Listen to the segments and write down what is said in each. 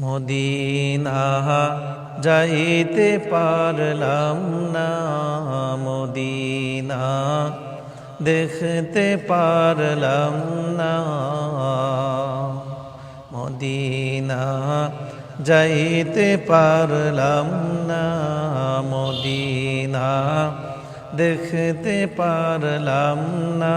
Medina যাইতে পারলাম না, মদিনা দেখতে পারলাম না। মদিনা যাইতে পারলাম না, মদিনা দেখতে পারলাম না।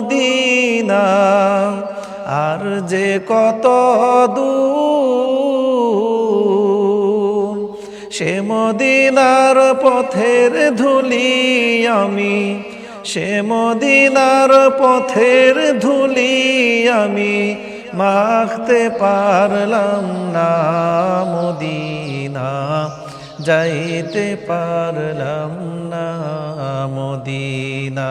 মদিনা, আর যে কত দূর, সে মদিনার পথের ধুলি আমি, সে মদিনার পথের ধুলি আমি মাখতে পারলাম না মদিনা, যাইতে পারলাম না মদিনা।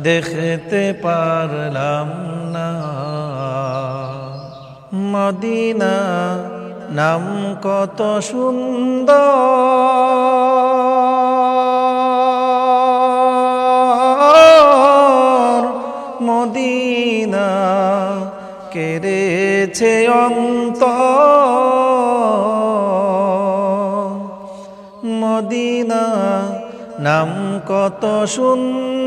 দেখতে পারলাম না। মদিনা নাম কত সুন্দর। মদিনা কেড়েছে অন্ত মদিনা নাম কত সুন্দর।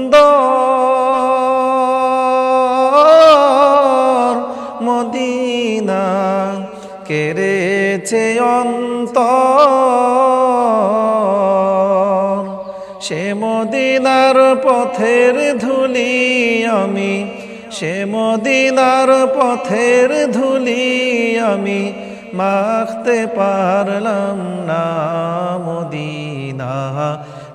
মদিনা কেড়েছে অন্ত সে মদিনার পথের ধুলি আমি, সে মদিনার পথের ধুলি আমি মাখতে পারলাম না মদিনা।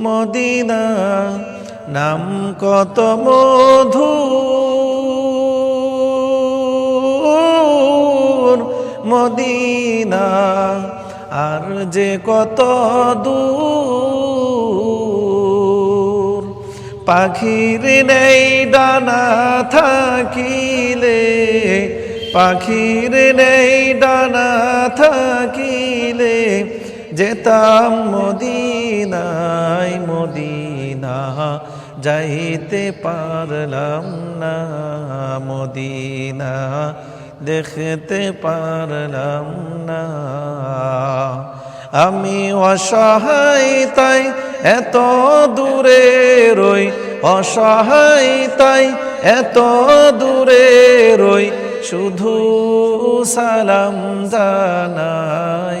মদিনা, নাম কত মধু মদিনা, আর যে কত দূর। পাখির নেই ডানা থাকিলে, পাখির নেই ডানা থাকিলে যেতাম মদিনায় মদিনা, যাইতে পারলাম না মদিনা, দেখতে পারলাম না। আমি অসহায়, তাই এত দূরে রই। অসহায়, তাই এত দূরে রই। শুধু সালাম জানাই